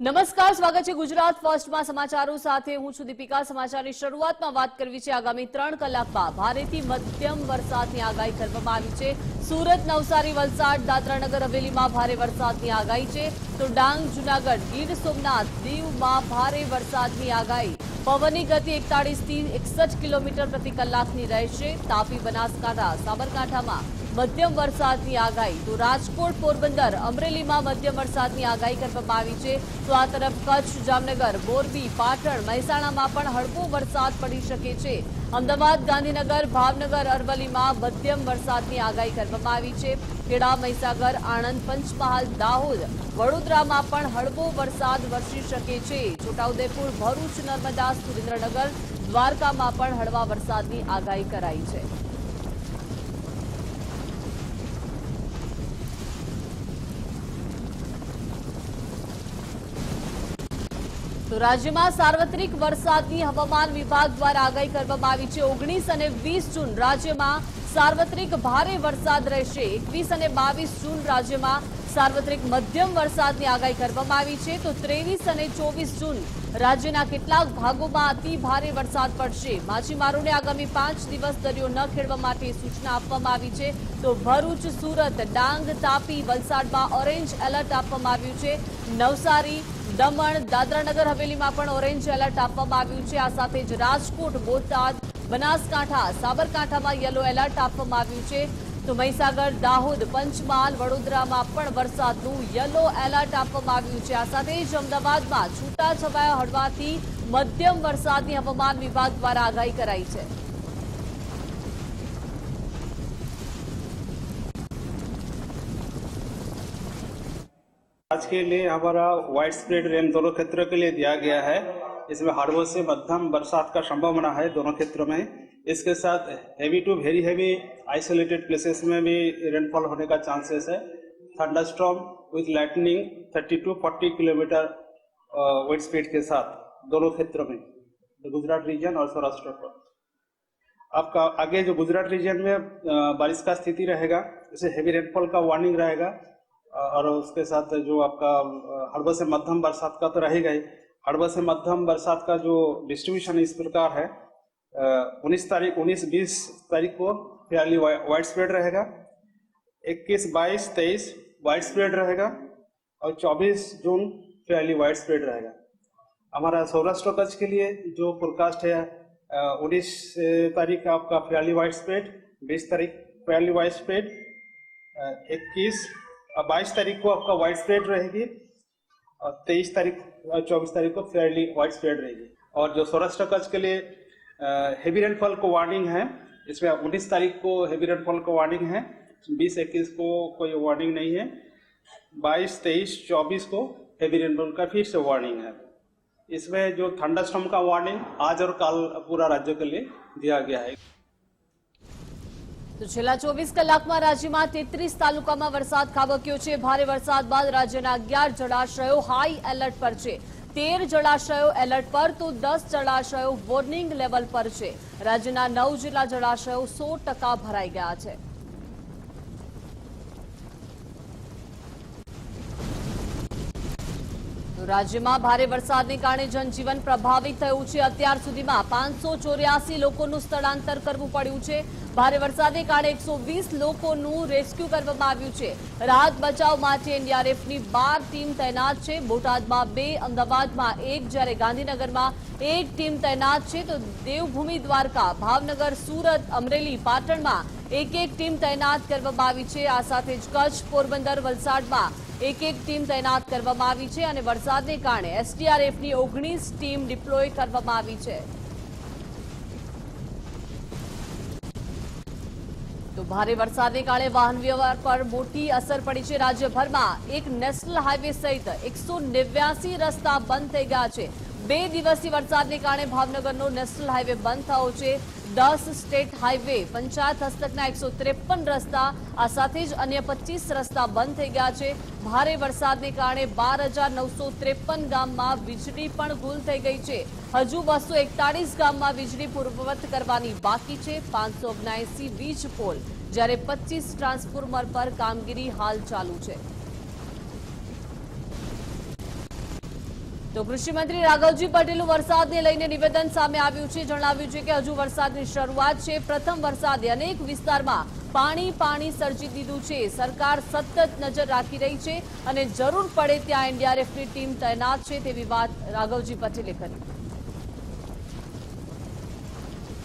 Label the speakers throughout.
Speaker 1: નમસ્કાર, સ્વાગત છે ગુજરાત ફર્સ્ટમાં સમાચારો સાથે હું છું દીપિકા. સમાચારની શરૂઆતમાં વાત કરવી છે આગામી ત્રણ કલાકમાં. ભારેથી મધ્યમ વરસાદની આગાહી કરવામાં આવી છે. સુરત, નવસારી, વલસાડ, દાદરાનગર, હવેલીમાં ભારે વરસાદની આગાહી છે. તો ડાંગ, જુનાગઢ, ગીર સોમનાથ, દીવમાં ભારે વરસાદની આગાહી. પવનની ગતિ એકતાળીસથી એકસઠ કિલોમીટર પ્રતિ કલાકની રહેશે. તાપી, બનાસકાંઠા, સાબરકાંઠામાં મધ્યમ વરસાદની આગાહી. તો રાજકોટ, પોરબંદર, અમરેલીમાં મધ્યમ વરસાદની આગાહી કરવામાં આવી છે. તો આ તરફ કચ્છ, જામનગર, મોરબી, પાટણ, મહેસાણામાં પણ હળવો વરસાદ પડી શકે છે. અમદાવાદ, ગાંધીનગર, ભાવનગર, અરવલ્લીમાં મધ્યમ વરસાદની આગાહી કરવામાં આવી છે. ખેડા, મહીસાગર, આણંદ, પંચમહાલ, દાહોદ, વડોદરામાં પણ હળવો વરસાદ વરસી શકે છે. છોટાઉદેપુર, ભરૂચ, નર્મદા, સુરેન્દ્રનગર, દ્વારકામાં પણ હળવા વરસાદની આગાહી કરાઈ છે. તો રાજ્યમાં સાર્વત્રિક વરસાદની હવામાન વિભાગ દ્વારા આગાહી કરવામાં આવી છે. ઓગણીસ અને વીસ જૂન રાજ્યમાં સાર્વત્રિક ભારે વરસાદ રહેશે. એકવીસ અને બાવીસ જૂન રાજ્યમાં સાર્વત્રિક મધ્યમ વરસાદની આગાહી કરવામાં આવી છે. તો ત્રેવીસ અને ચોવીસ જૂન રાજ્યના કેટલાક ભાગોમાં અતિ ભારે વરસાદ પડશે. માછીમારોને આગામી પાંચ દિવસ દરિયો ન ખેડવા માટે સૂચના આપવામાં આવી છે. તો ભરૂચ, સુરત, ડાંગ, તાપી, વલસાડમાં ઓરેન્જ એલર્ટ આપવામાં આવ્યું છે. નવસારી દમણ, દાદરાનગર હવેલીમાં પણ ઓરેન્જ એલર્ટ આપવામાં આવ્યું છે. આ સાથે જ રાજકોટ, બોટાદ, બનાસકાંઠા, સાબરકાંઠામાં યલો એલર્ટ આપવામાં આવ્યું છે. તો મહીસાગર, દાહોદ, પંચમહાલ, વડોદરામાં પણ વરસાદનું યલો એલર્ટ આપવામાં આવ્યું છે. આ સાથે જ અમદાવાદમાં છૂટાછવાયા હળવાથી મધ્યમ વરસાદની હવામાન વિભાગ દ્વારા આગાહી કરાઈ છે.
Speaker 2: के लिए हमारा वाइड स्प्रेड रेन दोनों क्षेत्रों के लिए दिया गया है। इसमें हार्डवो से मध्यम बरसात का संभावना है दोनों क्षेत्रों में। इसके साथ heavy to very heavy isolated places में भी रेनफॉल होने का चांसेस है। Thunderstorm with lightning 30 to 40 kilometre wind speed के साथ दोनों क्षेत्रों में गुजरात रीजन और सौराष्ट्र पर। आपका आगे जो गुजरात रीजन में बारिश का स्थिति रहेगा जैसे हैवी रेनफॉल का वार्निंग रहेगा। और उसके साथ जो आपका हड़बल से मध्यम बरसात का तो रहेगा ही हड़बा से मध्यम बरसात का जो डिस्ट्रीब्यूशन इस प्रकार है उन्नीस तारीख, उन्नीस, बीस तारीख को फेयरली वाइड स्प्रेड रहेगा। इक्कीस, बाईस, तेईस वाइड स्प्रेड रहेगा और चौबीस जून फेयरली वाइड स्प्रेड रहेगा। हमारा सौराष्ट्र कच्छ के लिए जो फोरकास्ट है उन्नीस तारीख आपका फेयरली वाइड स्प्रेड बीस तारीख फेयरली वाइड स्प्रेड इक्कीस बाईस तारीख को आपका वाइड स्प्रेड रहेगी और तेईस तारीख चौबीस तारीख को फेयरली वाइड स्प्रेड रहेगी। और जो सौराष्ट्र कच्छ के लिए हेवी रेनफॉल को वार्निंग है, इसमें उन्नीस तारीख को हेवी रेनफॉल को वार्निंग है, बीस इक्कीस को कोई वार्निंग नहीं है, बाईस, तेईस, चौबीस को हेवी रेनफॉल का फिर से वार्निंग है। इसमें जो थंडरस्टॉर्म का वार्निंग आज और कल पूरा राज्य के लिए दिया गया है।
Speaker 1: તો છેલ્લા ચોવીસ કલાકમાં રાજ્યમાં તેત્રીસ તાલુકામાં વરસાદ ખાબક્યો છે. ભારે વરસાદ બાદ રાજ્યના અગિયાર જળાશયો હાઈ એલર્ટ પર છે. તેર જળાશયો એલર્ટ પર તો દસ જળાશયો વોર્નિંગ લેવલ પર છે. રાજ્યના નવ જેટલા જળાશયો સો ભરાઈ ગયા છે. રાજ્યમાં ભારે વરસાદને કારણે જનજીવન પ્રભાવિત થયું છે. અત્યાર સુધીમાં પાંચસો ચોર્યાસી લોકોનું સ્થળાંતર કરવું પડ્યું છે. ભારે વરસાદને કારણે એકસો વીસ લોકોનું રેસ્ક્યુ કરવામાં આવ્યું છે. રાહત બચાવ માટે એનડીઆરએફની બાર ટીમ તૈનાત છે. બોટાદમાં બે, અમદાવાદમાં એક, જ્યારે ગાંધીનગરમાં એક ટીમ તૈનાત છે, તો દેવભૂમિ દ્વારકા, ભાવનગર, સુરત, અમરેલી, પાટણમાં એક એક ટીમ તૈનાત કરવામાં આવી છે. આ સાથે જ કચ્છ, પોરબંદર, વલસાડમાં એક એક ટીમ તૈનાત કરવામાં આવી છે અને વરસાદને કારણે એસટીઆરએફની ઓગણીસ ટીમ ડિપ્લોય કરવામાં આવી છે. તો ભારે વરસાદને કારણે વાહન વ્યવહાર પર મોટી અસર પડી છે રાજ્યભરમાં. એક નેશનલ હાઈવે સહિત એકસો રસ્તા બંધ થઈ ગયા છે. બે દિવસથી વરસાદને કારણે ભાવનગરનો નેશનલ હાઈવે બંધ થયો છે. દસ સ્ટેટ હાઈવે પંચાયત હસ્તકના એકસો ત્રેપન રસ્તા, આ સાથે જ અન્ય પચીસ રસ્તા બંધ થઈ ગયા છે. ભારે વરસાદને કારણે બાર હજાર નવસો ત્રેપન ગામમાં વીજળી પણ ગુલ થઈ ગઈ છે. હજુ બસો એકતાળીસ ગામમાં વીજળી પૂર્વવત કરવાની બાકી છે. પાંચસો ઓગણએંસી વીજ પોલ, જ્યારે પચીસ ટ્રાન્સફોર્મર પર કામગીરી હાલ ચાલુ છે. તો કૃષિમંત્રી રાઘવજી પટેલનું વરસાદને લઈને નિવેદન સામે આવ્યું છે. જણાવ્યું છે કે હજુ વરસાદની શરૂઆત છે. પ્રથમ વરસાદે અનેક વિસ્તારમાં પાણી પાણી સર્જી દીધું છે. સરકાર સતત નજર રાખી રહી છે અને જરૂર પડે ત્યાં એનડીઆરએફની ટીમ તૈનાત છે તેવી વાત રાઘવજી પટેલે કરી.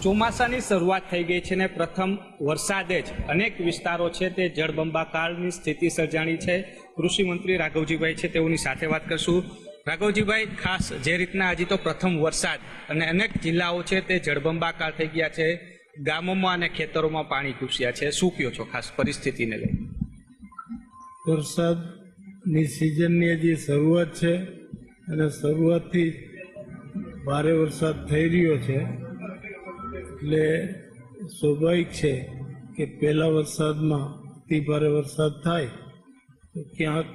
Speaker 3: ચોમાસાની શરૂઆત થઈ ગઈ છે ને પ્રથમ વરસાદે જ અનેક વિસ્તારો છે તે જળબંબાકારની સ્થિતિ સર્જાણી છે. કૃષિ મંત્રી રાઘવજીભાઈ છે તેઓની સાથે વાત કરશું. રાઘવજીભાઈ, ખાસ જે રીતના હજી તો પ્રથમ વરસાદ અને અનેક જિલ્લાઓ છે તે જળબંબાકાર થઈ ગયા છે, ગામોમાં અને ખેતરોમાં પાણી ઘૂસ્યા છે. શું કયો છો ખાસ પરિસ્થિતિને લઈ?
Speaker 4: વરસાદની સિઝનની હજી શરૂઆત છે અને શરૂઆતથી ભારે વરસાદ થઈ રહ્યો છે. એટલે સ્વાભાવિક છે કે પહેલા વરસાદમાં અતિ ભારે વરસાદ થાય, તો ક્યાંક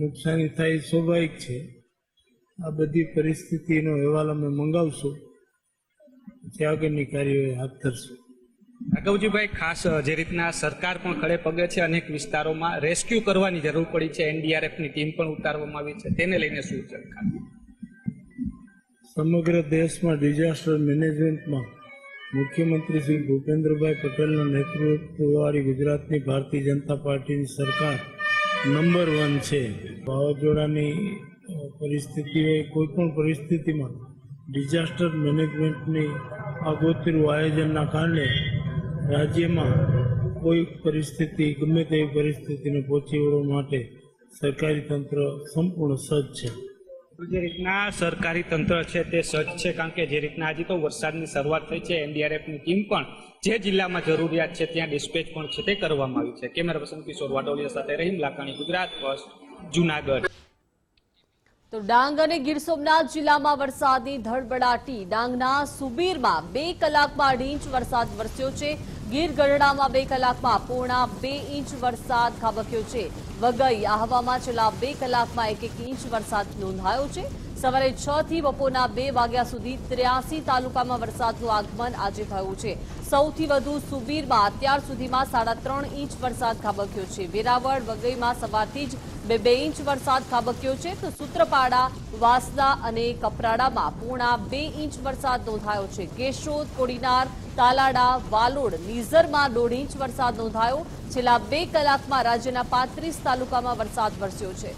Speaker 4: નુકસાની થાય સ્વાભાવિક છે. આ બધી પરિસ્થિતિનો અહેવાલ અમે મંગાવશું. પછી આગળની કાર્યવાહી હાથ ધરશું.
Speaker 3: રાઘવજીભાઈ ખાસ જે રીતના સરકાર પણ ખડે પગે છે અનેક વિસ્તારોમાં રેસ્ક્યુ કરવાની જરૂર પડી છે એનડીઆરએફની ટીમ પણ ઉતારવામાં આવી છે. તેને લઈને શું છે?
Speaker 4: સમગ્ર દેશમાં ડિઝાસ્ટર મેનેજમેન્ટમાં મુખ્યમંત્રી શ્રી ભૂપેન્દ્રભાઈ પટેલના નેતૃત્વવાળી ગુજરાતની ભારતીય જનતા પાર્ટીની સરકાર નંબર વન છે. વાવાઝોડાની પરિસ્થિતિ હોય કોઈ પણ પરિસ્થિતિમાં ડિઝાસ્ટર મેનેજમેન્ટની આગોતરું આયોજનના કારણે રાજ્યમાં કોઈ પરિસ્થિતિ, ગમે તેવી પરિસ્થિતિને પહોંચી વળવા માટે સરકારી તંત્ર સંપૂર્ણ સજ્જ છે.
Speaker 3: જે રીતના સરકારી તંત્ર છે તે સજ્જ છે, કારણ કે જે રીતના હજી તો વરસાદની શરૂઆત થઈ છે, એનડીઆરએફની ટીમ પણ જે જિલ્લામાં જરૂરિયાત છે ત્યાં ડિસ્પેચ પણ છે તે કરવામાં આવી છે. કેમેરા પર્સન કિશોર વાટોલિયા સાથે રહીમ લાકાણી ગુજરાત ફર્સ્ટ જુનાગઢ.
Speaker 1: તો ડાંગ અને ગીર સોમનાથ જિલ્લામાં વરસાદની ધડબડાટી. ડાંગના સુબીરમાં બે કલાકમાં અઢી ઇંચ વરસાદ વરસ્યો છે. ગીર ગઢડામાં બે કલાકમાં પૂર્ણા બે ઇંચ વરસાદ ખાબક્યો છે. વગઈ આહવામાં છેલ્લા બે કલાકમાં એક એક ઇંચ વરસાદ નોંધાયો છે. સવારે છ થી બપોરના બે વાગ્યા સુધી ત્ર્યાસી તાલુકામાં વરસાદનું આગમન આજે થયું છે. સૌથી વધુ સુબીરમાં અત્યાર સુધીમાં સાડા ત્રણ ઇંચ વરસાદ ખાબક્યો છે. વેરાવળ વગઈમાં સવારથી જ બે બે ઇંચ વરસાદ ખાબક્યો છે. તો સૂત્રપાડા, વાસદા અને કપરાડામાં પૂણા બે ઇંચ વરસાદ નોંધાયો છે. કેશોદ, કોડીનાર, તાલાડા, વાલોડ નીઝરમાં દોઢ ઇંચ વરસાદ નોંધાયો. છેલ્લા બે કલાકમાં રાજ્યના પાંત્રીસ તાલુકામાં વરસાદ વરસ્યો છે.